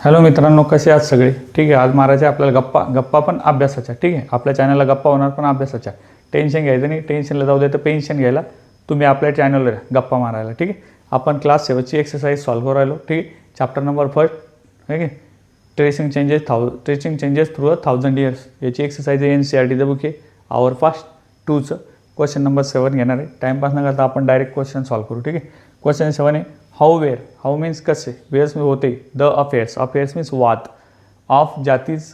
Hello मित्रांनो कसे आहात सगळे? ठीक आहे आज मारायचे आपल्याला गप्पा गप्पा पण अभ्यासाच्या ठीक आहे? आपल्या चॅनलला गप्पा होणार पण अभ्यासाच्या. टेन्शन घ्यायचं नाही टेन्शनला जाऊ दे तर पेन्शन घ्यायला तुम्ही आपल्या चॅनलवर गप्पा मारायला ठीक आहे? आपण क्लास सेवनची एक्सरसाइज सॉल्व करू राहिलो ठीक आहे? चॅप्टर नंबर फर्स्ट ठीक आहे? Tracing changes थाउ tracing changes through a thousand years याची एक्सरसाइज आहे एन सी आर टीचं बुक आहे आवर फास्ट टूचं क्वेश्चन नंबर सेवन घेणार आहे. टाईमपास न करता आपण डायरेक्ट क्वेश्चन सॉल्व करू ठीक आहे? क्वेश्चन सेवन आहे हाऊ वेअर हाऊ मीन्स कसे? वेअर्स होते? द अफेअर्स अफेअर्स मीन्स वाद. ऑफ जातीज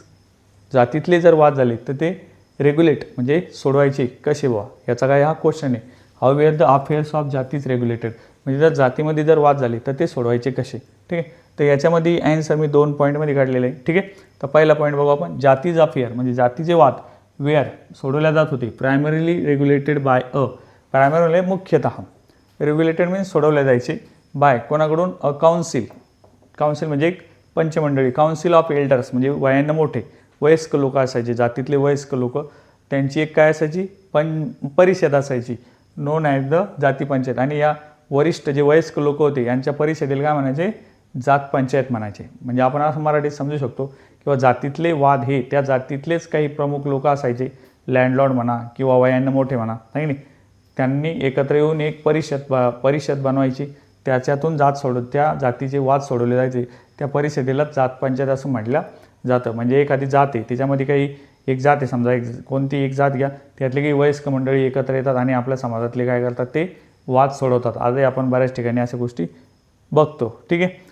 जातीतले जर वाद झाले तर ते रेग्युलेट म्हणजे सोडवायचे. कसे बुवा? याचा काय हा क्वेश्चन आहे. How were the affairs of जातीज regulated म्हणजे जर जातीमध्ये जर वाद झाले तर ते सोडवायचे कसे? ठीक आहे? तर याच्यामध्ये ॲन्सर मी दोन पॉईंटमध्ये काढलेले आहे ठीक आहे? तर पहिला पॉईंट बघू आपण. जातीज अफेअर म्हणजे जातीचे वाद. वेअर सोडवल्या जात होती. Primarily regulated by a primary मुख्यतः. रेग्युलेटेड मीन्स सोडवल्या जायचे बाय कोणाकडून? अ काउन्सिल काउन्सिल म्हणजे एक पंचमंडळी. काउन्सिल ऑफ एल्डर्स म्हणजे वयानं मोठे. वयस्क लोक असायचे. जातीतले वयस्क लोक. त्यांची एक काय असायची? पण परिषद असायची. नोन ॲज द जाती पंचायत. आणि या वरिष्ठ जे वयस्क लोक होते यांच्या परिषदेला काय म्हणायचे? जात पंचायत म्हणायचे. म्हणजे आपण असं मराठीत समजू शकतो किंवा जातीतले वाद हे त्या जातीतलेच काही प्रमुख लोक असायचे. लँडलॉर्ड म्हणा किंवा वयानं मोठे म्हणा नाही नाही? त्यांनी एकत्र येऊन एक परिषद ब परिषद बनवायची. त्याच्यातून जात सोड त्या जातीचे वाद सोडवले जायचे. त्या परिषदेला जात पंचायत असं म्हटलं जातं. म्हणजे एखादी जात आहे त्याच्यामध्ये काही एक जात आहे समजा एक कोणती एक जात घ्या त्यातले काही वयस्क मंडळी एकत्र येतात आणि आपल्या समाजातले काय करतात ते वाद सोडवतात. आजही आपण बऱ्याच ठिकाणी अशा गोष्टी बघतो. ठीक आहे?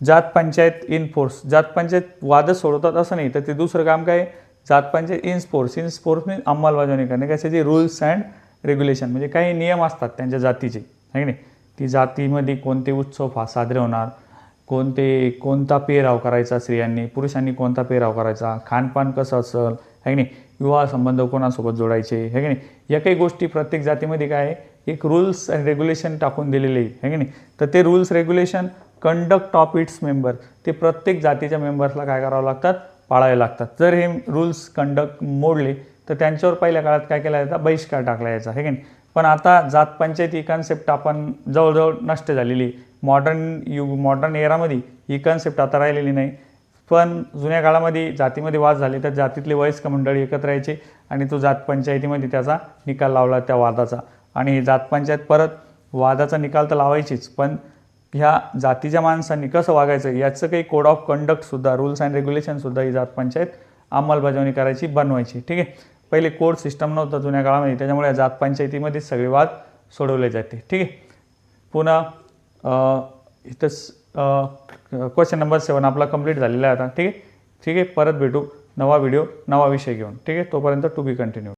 जात पंचायत इन फोर्स जात पंचायत वादच सोडवतात असं नाही तर ते दुसरं काम काय? आहे? जात panchayat in sports in sports म्हणजे अंमलबजावणी करणे. कशाचे? रूल्स अँड रेग्युलेशन म्हणजे काही नियम असतात त्यांच्या जातीचे. आहे की नाही? ती जातीमध्ये कोणते उत्सव फा साजरे होणार कोणते कोणता पेराव करायचा स्त्रियांनी पुरुषांनी कोणता पेराव करायचा खानपान कसं असेल आहे की नाही? विवाह संबंध कोणासोबत जोडायचे आहे की नाही? या काही गोष्टी प्रत्येक जातीमध्ये काय आहे? एक रूल्स अँड रेग्युलेशन टाकून दिलेले आहे की नाही? तर ते rules regulation conduct of its member ते प्रत्येक जातीच्या मेंबर्सला काय करावं लागतात? पाळावे लागतात. जर हे रूल्स कंडक्ट मोडले तर त्यांच्यावर पहिल्या काळात काय केला जायचा? बहिष्कार टाकला यायचा हे की नाही? पण आता जात पंचायत ही कन्सेप्ट आपण जवळजवळ नष्ट झालेली मॉडर्न युग मॉडर्न एरामध्ये ही कन्सेप्ट आता राहिलेली नाही. पण जुन्या काळामध्ये जातीमध्ये वाद झाले तर जातीतले वयस्क मंडळी एकत्र यायचे आणि तो जात पंचायतीमध्ये त्याचा निकाल लावला त्या वादाचा. आणि जातपंचायत जात पंचायत परत वादाचा निकाल तर लावायचीच पण ह्या जातीच्या माणसांनी कसं वागायचं याचं काही कोड ऑफ कंडक्टसुद्धा रूल्स अँड रेग्युलेशनसुद्धा ही जात पंचायत अंमलबजावणी करायची बनवायची. ठीक आहे? पहिले कोड सिस्टम नव्हतं जुन्या काळामध्ये त्याच्यामुळे या जात पंचायतीमध्ये सगळे वाद सोडवले जाते. ठीक आहे? पुन्हा इथंच क्वेश्चन नंबर सेवन आपला कंप्लीट झालेला आहे आता. ठीक आहे? ठीक आहे? परत भेटू. नवा व्हिडिओ नवा विषय घेऊन. ठीक आहे? तोपर्यंत टू बी कंटिन्यू